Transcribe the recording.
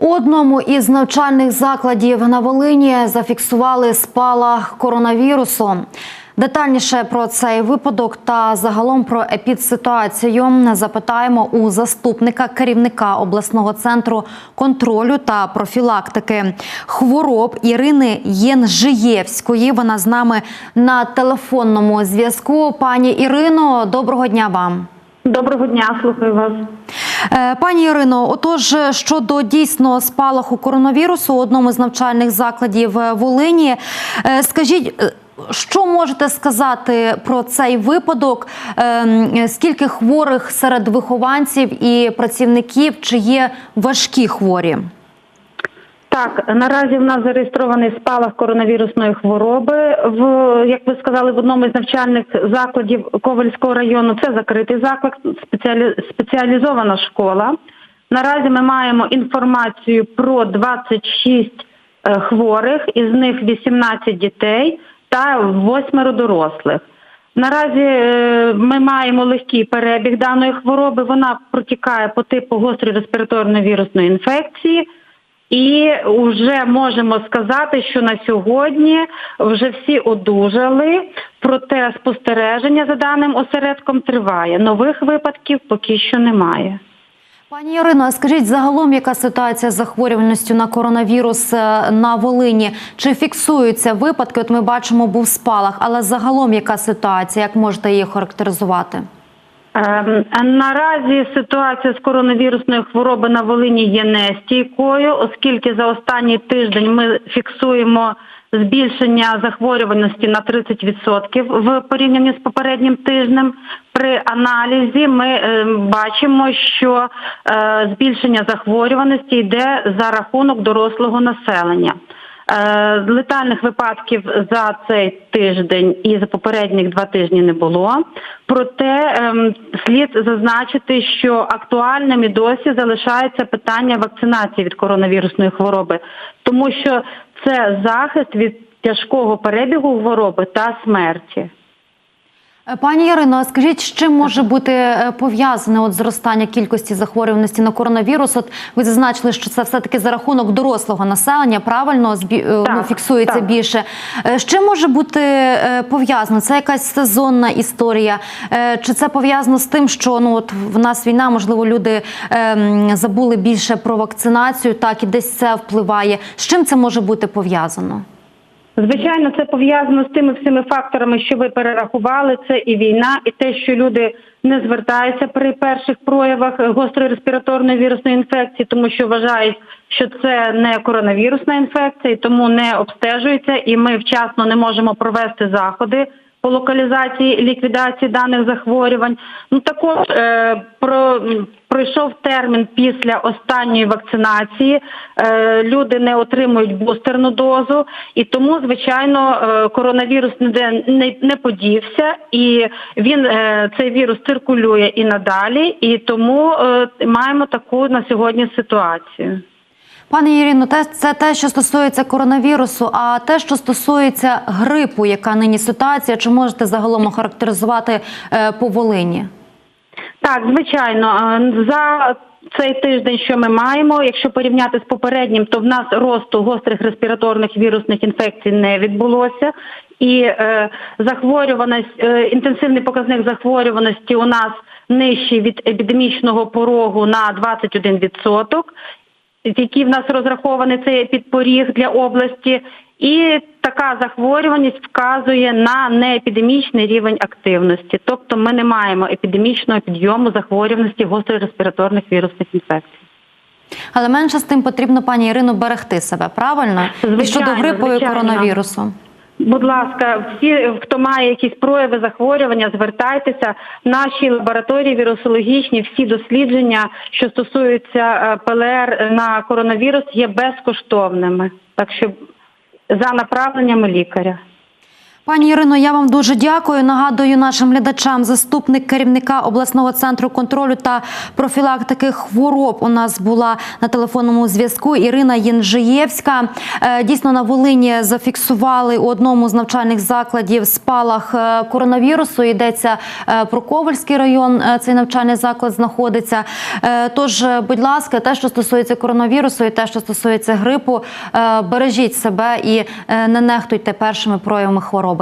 У одному із навчальних закладів на Волині зафіксували спалах коронавірусу. Детальніше про цей випадок та загалом про епідситуацію запитаємо у заступника керівника обласного центру контролю та профілактики хвороб Ірини Єнжиєвської. Вона з нами на телефонному зв'язку. Пані Ірино, доброго дня вам. Доброго дня, слухаю вас. Е, Пані Ірино, отож щодо дійсно спалаху коронавірусу у одному з навчальних закладів е, Волині, е, скажіть. е, Що можете сказати про цей випадок? Скільки хворих серед вихованців і працівників? Чи є важкі хворі? Так, наразі в нас зареєстрований спалах коронавірусної хвороби. В як ви сказали, в одному з навчальних закладів Ковальського району це закритий заклад, спеціалі, спеціалізована школа. Наразі ми маємо інформацію про 26 е, хворих, із них 18 дітей та 8 дорослих. Наразі е, ми маємо легкий перебіг даної хвороби. Вона протікає по типу гострої респіраторної вірусної інфекції. І вже можемо сказати, що на сьогодні вже всі одужали, проте спостереження за даним осередком триває. Нових випадків поки що немає. Пані Ірино, а скажіть загалом, яка ситуація з захворюваністю на коронавірус е, на Волині? Чи фіксуються випадки? От ми бачимо, був спалах, але загалом яка ситуація? Як можете її характеризувати? Ем, Наразі ситуація з коронавірусною хворобою на Волині є нестійкою, оскільки за останній тиждень ми фіксуємо збільшення захворюваності на 30% в порівнянні з попереднім тижнем. При аналізі ми е, бачимо, що е, збільшення захворюваності йде за рахунок дорослого населення. Е, Летальних випадків за цей тиждень і за попередніх два тижні не було. Проте ем, слід зазначити, що актуальним і досі залишається питання вакцинації від коронавірусної хвороби, тому що це захист від тяжкого перебігу хвороби та смерті. Е, Пані Ірино, а скажіть, з чим може бути е, пов'язане от зростання кількості захворюваності на коронавірус? От ви зазначили, що це все таки за рахунок дорослого населення, правильно збі... е, Так, ну, фіксується так. більше. З чим може бути пов'язано? Це якась сезонна історія? Чи це пов'язано з тим, що ну от в нас війна, можливо, люди ем, забули більше про вакцинацію, так і десь це впливає. З чим це може бути пов'язано? Звичайно, це пов'язано з тими всіми факторами, що ви перерахували. Це і війна, і те, що люди не звертаються при перших проявах гострої респіраторної вірусної інфекції, тому що вважають, що це не коронавірусна інфекція, і тому не обстежуються, і ми вчасно не можемо провести заходи. По локалізації ліквідації даних захворювань, ну також е, про пройшов термін після останньої вакцинації. Е, люди не отримують бустерну дозу, і тому, звичайно, е, коронавірус ніде не, подівся, і він е, цей вірус циркулює і надалі, і тому маємо таку на сьогодні ситуацію. Пані Ірино, це те, що стосується коронавірусу, а те, що стосується грипу, яка нині ситуація, чи можете загалом охарактеризувати по Волині? Так, звичайно, за цей тиждень, що ми маємо, якщо порівняти з попереднім, то в нас росту гострих респіраторних вірусних інфекцій не відбулося. І е, захворюваність, е, інтенсивний показник захворюваності у нас нижчий від епідемічного порогу на 21%, який в нас розрахований цей підпоріг для області. І така захворюваність вказує на неепідемічний рівень активності. Тобто ми не маємо епідемічного підйому захворюваності гострих респіраторних вірусних інфекцій. Але менше з тим потрібно, пані Ірино, берегти себе, правильно? і Звичайно, щодо грипу і коронавірусу. Будь ласка, всі, хто має якісь прояви захворювання, звертайтеся. Наші лабораторії вірусологічні, всі дослідження, що стосуються е, ПЛР на коронавірус, є безкоштовними. Так що за направленнями лікаря. Пані Ірино, я вам дуже дякую. Нагадую нашим глядачам, заступник керівника обласного центру контролю та профілактики хвороб. У нас була на телефонному зв'язку Ірина Єнжиєвська. Е, Дійсно, на Волині зафіксували у одному з навчальних закладів спалах е, коронавірусу. Йдеться е, про Ковальський район. Цей навчальний заклад знаходиться. Тож, будь ласка, те, що стосується коронавірусу, і те, що стосується грипу, бережіть себе і не нехтуйте першими проявами хвороби.